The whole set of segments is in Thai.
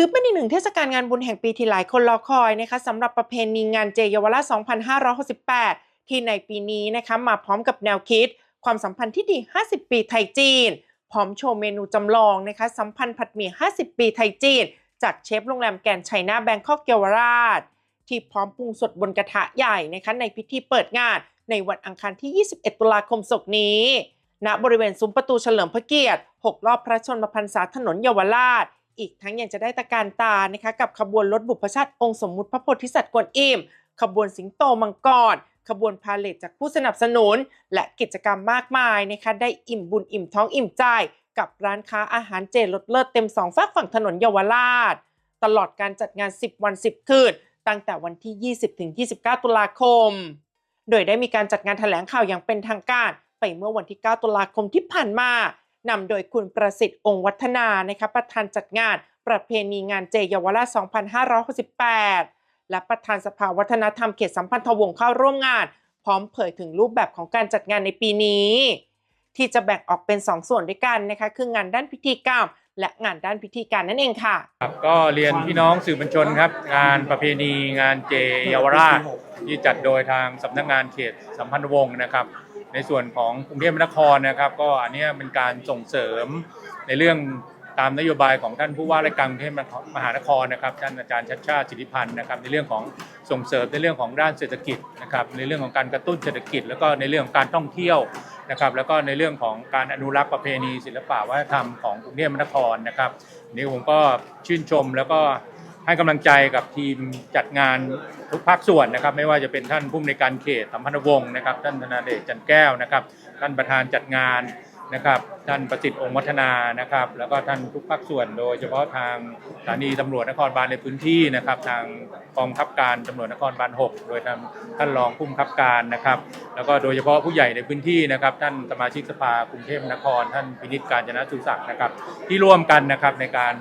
ถือเป็นอีกหนึ่งเทศกาลงานบุญแห่งปีที่หลายคนรอคอยนะคะสำหรับประเพณีงานเจเยาวราช2568 ที่ในปีนี้นะคะมาพร้อมกับแนวคิด ความสัมพันธ์ที่ดี 50 ปีไทยจีน พร้อมโชว์เมนูจำลองนะคะสัมพันธ์ผัดหมี่ 50 ปีไทยจีน จากเชฟโรงแรมแกนไชน่าแบงคอกเยาวราช ที่พร้อมปรุงสดบนกระทะใหญ่นะคะในพิธีเปิดงานในวันอังคารที่ 21 ตุลาคมศกนี้ณบริเวณซุ้มประตูเฉลิมพระเกียรติ 6 รอบพระชนมพรรษาถนนเยาวราช อีกทั้งยังจะได้ตะการตานะคะกับขบวนรถบุพชาติองค์สมมุติพระโพธิสัตว์กวนอิมขบวนสิงโตมังกรขบวนพาเลทจากผู้สนับสนุน และกิจกรรมมากมายนะคะได้อิ่มบุญอิ่มท้องอิ่มใจ กับร้านค้าอาหารเจรสเลิศเต็มสองฝากฝั่งถนนเยาวราช ตลอดการจัดงาน 10 วัน 10 คืน ตั้งแต่วันที่ 20 ถึง 29 ตุลาคม โดยได้มีการจัดงานแถลงข่าวอย่างเป็นทางการ ไปเมื่อวันที่ 9 ตุลาคมที่ผ่านมา นำโดยคุณประสิทธิ์องค์วัฒนานะคะประธานจัดงานประเพณีงานเจเยาวราช 2568 และประธานสภาวัฒนธรรมเขตสัมพันธวงศ์เข้าร่วมงาน พร้อมเผยถึงรูปแบบของการจัดงานในปีนี้ ที่จะแบ่งออกเป็น 2 ส่วนด้วยกันนะคะคืองานด้านพิธีกรรม และงานด้านพิธีการนั่นเองค่ะครับก็เรียนพี่น้องสื่อมวลชนครับ งานประเพณีงานเจเยาวราชที่จัดโดยทางสำนักงานเขตสัมพันธวงศ์นะครับ ในส่วนของกรุงเทพมหานครนะครับ ก็อันนี้เป็นการส่งเสริมในเรื่องตามนโยบายของท่านผู้ว่าราชการกรุงเทพมหานครนะครับท่านอาจารย์ชัดชาติสิทธิพันธ์นะครับในเรื่องของส่งเสริมในเรื่องของด้านเศรษฐกิจนะครับในเรื่องของการกระตุ้นเศรษฐกิจ แล้วก็ในเรื่องของการท่องเที่ยวนะครับแล้วก็ในเรื่องของการอนุรักษ์ประเพณีศิลปะวัฒนธรรมของกรุงเทพมหานครนะครับนี่ผมก็ชื่นชมแล้วก็ ให้กำลังใจกับทีมจัดงานทุกภาคส่วนนะครับ ไม่ว่าจะเป็นท่านผู้อำนวยการเขตสัมพันธวงศ์นะครับ ท่านธนาเดชจันแก้วนะครับ ท่านประธานจัดงาน นะครับ ท่านประสิทธิ์องค์วัฒนานะครับ แล้วก็ท่านทุกภาคส่วนโดยเฉพาะทางสถานีตำรวจนครบาลในพื้นที่นะครับ ทางกองบังคับการตำรวจนครบาล 6 โดยทางท่านรองผู้บังคับการนะครับ แล้วก็โดยเฉพาะผู้ใหญ่ในพื้นที่นะครับ ท่านสมาชิกสภากรุงเทพมหานคร ท่านพินิจการจนะสุศักดิ์นะครับ ที่ร่วมกันนะครับในการ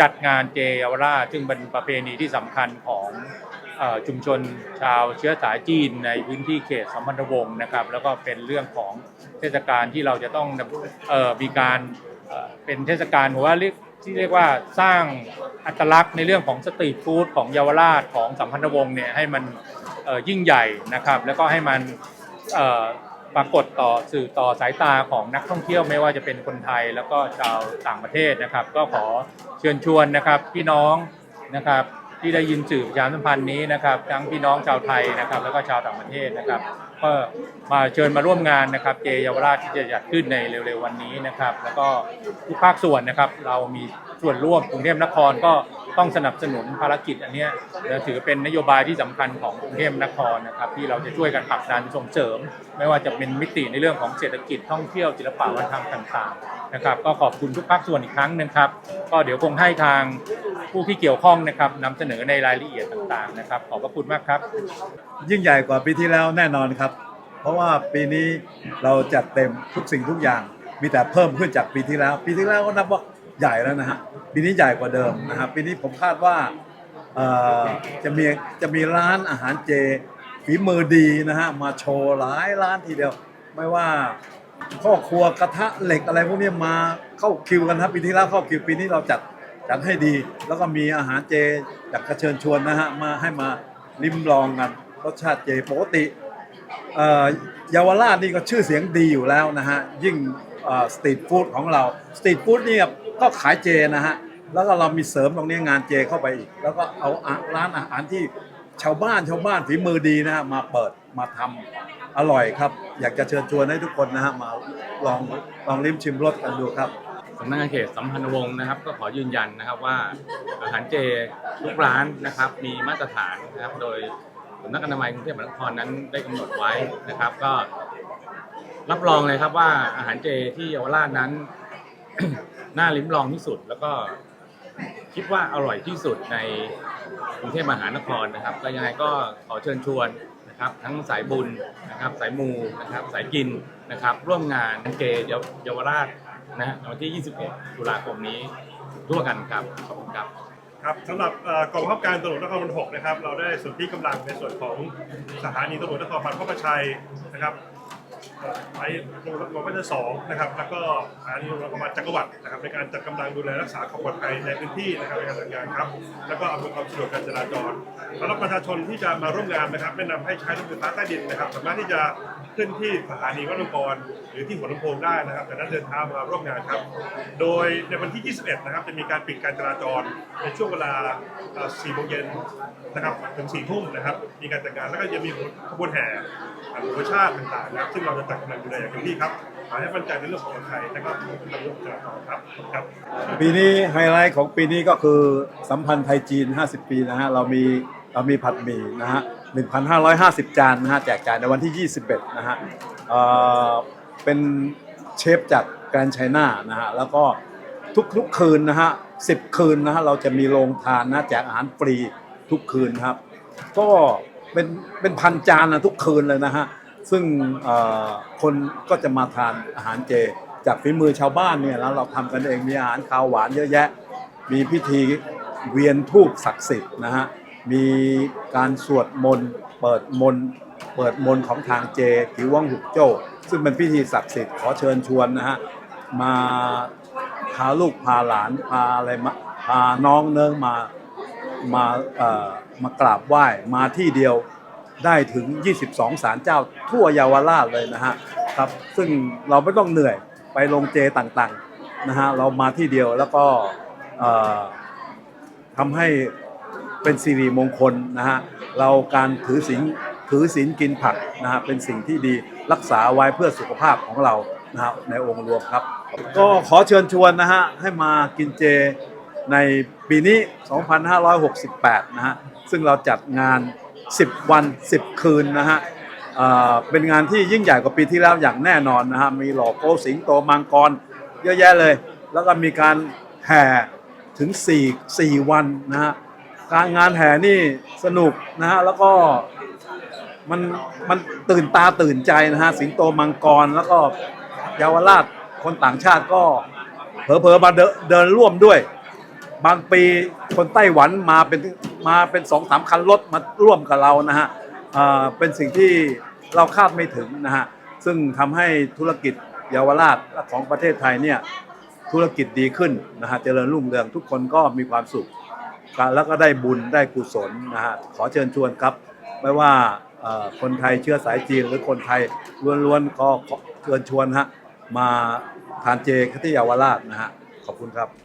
จัดงานเจเยาวราชซึ่งเป็นประเพณีที่สำคัญของ ชุมชนชาวเชื้อสายจีนในพื้นที่เขตสัมพันธวงศ์นะครับ แล้วก็เป็นเรื่องของเทศกาลที่เราจะต้องออมีการเป็นเทศกาลผมว่าเรียกที่เรียกว่าสร้างอัตลักษณ์ในเรื่องของสตรีทฟู้ดของเยาวราชของสัมพันธวงศ์เนี่ยให้มันยิ่งใหญ่นะครับ แล้วก็ให้มันปรากฏต่อสื่อต่อสายตาของนักท่องเที่ยวไม่ว่าจะเป็นคนไทยแล้วก็ชาวต่างประเทศนะครับ ก็ขอเชิญชวนนะครับพี่น้องนะครับ ที่ได้ยินสื่อประชาสัมพันธ์นี้นะครับ ทั้งพี่น้องชาวไทยนะครับ แล้วก็ชาวต่างประเทศนะครับก็มาเชิญมาร่วมงานนะครับเจเยาวราชที่จะจัดขึ้นในเร็วๆวันนี้นะครับ แล้วก็ทุกภาคส่วนนะครับ เรามีส่วนร่วมกรุงเทพนครก็ ต้องสนับสนุนภารกิจอันนี้ถือเป็นนโยบายที่สำคัญของกรุงเทพมนครนะครับที่เราจะช่วยกันผลักดันส่งเสริม ไม่ว่าจะเป็นมิติในเรื่องของเศรษฐกิจท่องเที่ยวศิลปะวัฒนธรรมต่างๆนะครับก็ขอบคุณทุกภาคส่วนอีกครั้งหนึงครับ ก็เดี๋ยวคงให้ทางผู้ที่เกี่ยวข้องนะครับนำเสนอในรายละเอียดต่างๆนะครับขอบพระคุณมากครับ ยิ่งใหญ่กว่าปีที่แล้วแน่นอนครับ เพราะว่าปีนี้เราจัดเต็มทุกสิ่งทุกอย่าง มีแต่เพิ่มขึ้นจากปีที่แล้ว ปีที่แล้วก็นับว่า ใหญ่แล้วนะฮะปีนี้ใหญ่กว่าเดิมนะครับปีนี้ผมคาดว่าเอ่อจะมีจะมีร้านอาหารเจฝีมือดีนะฮะมาโชว์หลายร้านทีเดียว ไม่ว่าพ่อครัวกระทะเหล็กอะไรพวกนี้มาเข้าคิวกันครับปีที่แล้วเข้าคิวปีนี้เราจัดจัดให้ดี แล้วก็มีอาหารเจอยากจะเชิญชวนนะฮะมาให้มาลิ้มลองกันรสชาติเจปกติเยาวราชนี่ก็ชื่อเสียงดีอยู่แล้วนะฮะยิ่งสตรีทฟู้ดของเราสตรีทฟู้ดนี่ ก็ขายเจนะฮะแล้วก็เรามีเสริมตรงนี้งานเจเข้าไปอีก แล้วก็เอาร้านอาหารที่ชาวบ้านชาวบ้านฝีมือดีนะฮะมาเปิดมาทำอร่อยครับ อยากจะเชิญชวนให้ทุกคนนะฮะมาลองลองลิ้มชิมรสกันดูครับสำนักงานเขตสัมพันธวงศ์นะครับ ก็ขอยืนยันนะครับว่าอาหารเจทุกร้านนะครับ มีมาตรฐานนะครับ โดยสำนักอนามัยกรุงเทพมหานครนั้นได้กำหนดไว้นะครับ ก็รับรองเลยครับว่าอาหารเจที่เยาวราชนั้น น่าลิ้มลองที่สุด แล้วก็คิดว่าอร่อยที่สุดในกรุงเทพมหานครนะครับก็ยังไงก็ขอเชิญชวนนะครับ ทั้งสายบุญนะครับ สายมูนะครับ สายกินนะครับ ร่วมงานเจเยาวราชนะฮะวันที่ 21 ตุลาคมนี้ร่วมกันครับ ขอบคุณครับ ครับสำหรับเอ่อกองบังคับการตำรวจนครบาล6นะครับ เราได้ส่วนที่กำลังในส่วนของสถานีตำรวจนครบาลพระประชัยนะครับ ไปโรงพยาบาลสองนะครับ แล้วก็สถานีโรงพยาบาลจักรวรรดินะครับในการจัดกำลังดูแลรักษาความปลอดภัยในพื้นที่นะครับในการจัดงานครับ แล้วก็อำนวยความสะดวกการจราจรสำหรับประชาชนที่จะมาร่วมงานนะครับแนะนำให้ใช้รถไฟฟ้าใต้ดินนะครับ สามารถที่จะขึ้นที่สถานีวัดลงกรหรือที่หัวลำโพงได้นะครับจากนั้นเดินทางมาร่วมงานครับ โดยในวันที่ 21 นะครับ จะมีการปิดการจราจรในช่วงเวลา4โมงเย็นนะครับถึง4ทุ่มนะครับ มีการจัดงานแล้วก็จะมีขบวนแห่ขบวนชาติต่างๆนะครับ ซึ่งเราจะจัดกำลังดูแลอย่างเต็มที่ครับขอให้มั่นใจในเรื่องของปลอดภัยนะครับในเรื่องของจราจรครับครับ ปีนี้ไฮไลท์ของปีนี้ก็คือสัมพันธ์ไทยจีน 50 ปีนะฮะเรามี เรามีผัดหมี่นะฮะ1,550 จานนะฮะแจกจ่ายในวันที่ 21 นะฮะเอ่อเป็นเชฟจากแกรนด์ไชน่านะฮะแล้วก็ทุกทุกคืนนะฮะ10 คืนนะฮะเราจะมีโรงทานนะแจกอาหารฟรีทุกคืนครับ ก็เป็นเป็นพันจานนะทุกคืนเลยนะฮะซึ่งเอ่อคนก็จะมาทานอาหารเจ จากฝีมือชาวบ้านเนี่ยแล้วเราทำกันเองมีอาหารคาวหวานเยอะแยะ มีพิธีเวียนทูปศักดิ์สิทธิ์นะฮะ มีการสวดมนต์เปิดมนต์เปิดมนต์ของทางเจกิวว่างหุกโจ้ซึ่งเป็นพิธีศักดิ์สิทธิ์ขอเชิญชวนนะฮะมาพาลูกพาหลานพาอะไรมาพาน้องเนิ้งมามาเอ่อมากราบไหว้มาที่เดียวได้ถึง 22ศาลเจ้าทั่วเยาวราชเลยนะฮะครับซึ่งเราไม่ต้องเหนื่อยไปลงเจต่างๆนะฮะเรามาที่เดียวแล้วก็เอ่อทำให้ เป็นสิริมงคลนะฮะเราการถือศีลถือศีลกินผักนะฮะเป็นสิ่งที่ดีรักษาไว้เพื่อสุขภาพของเรานะฮะในองค์รวมครับ ก็ขอเชิญชวนนะฮะให้มากินเจในปีนี้ 2568 นะฮะซึ่งเราจัดงาน 10 วัน 10 คืนนะฮะเป็นงานที่ยิ่งใหญ่กว่าปีที่แล้วอย่างแน่นอนนะฮะมีหล่อโกสิงโตมังกร เยอะแยะเลย แล้วก็มีการแห่ถึง 4 4 วันนะฮะ การงานแห่นี่สนุกนะฮะแล้วก็มันมันตื่นตาตื่นใจนะฮะสิงโตมังกรแล้วก็เยาวราชคนต่างชาติก็เผลอๆมาเดินเดินร่วมด้วย บางปีคนไต้หวันมาเป็นมาเป็นสองสามคันรถมาร่วมกับเรานะฮะเอ่อเป็นสิ่งที่เราคาดไม่ถึงนะฮะซึ่งทำให้ธุรกิจเยาวราชของประเทศไทยเนี่ยธุรกิจดีขึ้นนะฮะเจริญรุ่งเรืองทุกคนก็มีความสุข แล้วก็ได้บุญได้กุศลนะฮะขอเชิญชวนครับ ไม่ว่าคนไทยเชื้อสายจีนหรือคนไทยล้วนๆก็เชิญชวนฮะมาทานเจที่เยาวราชนะฮะขอบคุณครับ